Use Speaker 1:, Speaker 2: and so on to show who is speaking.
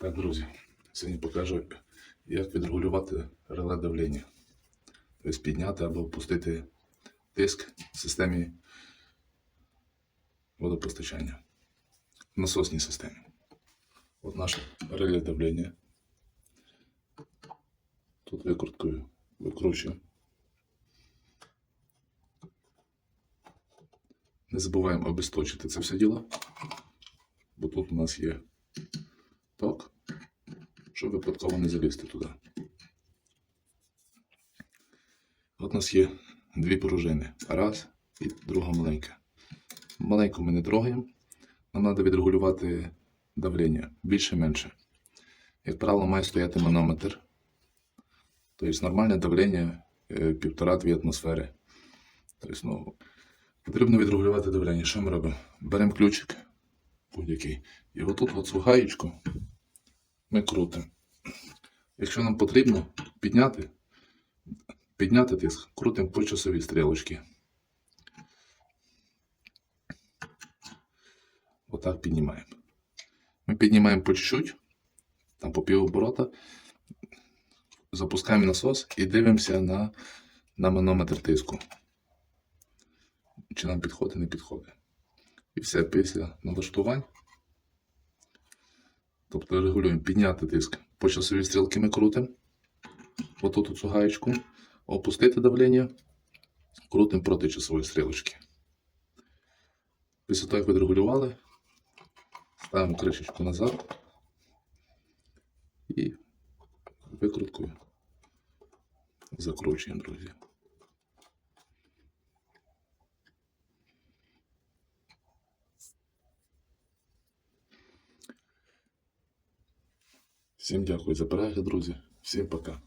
Speaker 1: Так, друзі, сьогодні покажу, як відрегулювати реле давлення. Тобто підняти або опустити тиск в системі водопостачання. В насосній системі. От наше реле давлення. Тут викруткою викручую. Не забуваємо обесточити це все діло, бо тут у нас є щоб випадково не залізти туди. От у нас є дві пружини. Раз і друга маленька. Маленьку ми не трогаємо. Нам треба відрегулювати давлення більше-менше. Як правило, має стояти манометр. Тобто нормальне давлення е, півтора-дві атмосфери. Тобто, ну, потрібно відрегулювати давлення. Що ми робимо? Беремо ключик будь-який. І отут от цю гаєчку ми крутимо. Якщо нам потрібно підняти, підняти тиск, крутимо по часовій стрілочці. Отак піднімаємо. Ми піднімаємо по чуть-чуть, там по пів оборота, запускаємо насос і дивимося на, на манометр тиску. Чи нам підходить, не підходить. І все після налаштувань. Тобто регулюємо підняти тиск. По часовій стрілки ми крутимо. Отут цю гаєчку. Опустити давлення. Крутимо проти часової стрілочки. Після того, як відрегулювали, ставимо кришечку назад і викруткою закручуємо, друзі. Всім дякую за перегляд, друзі. Всім пока.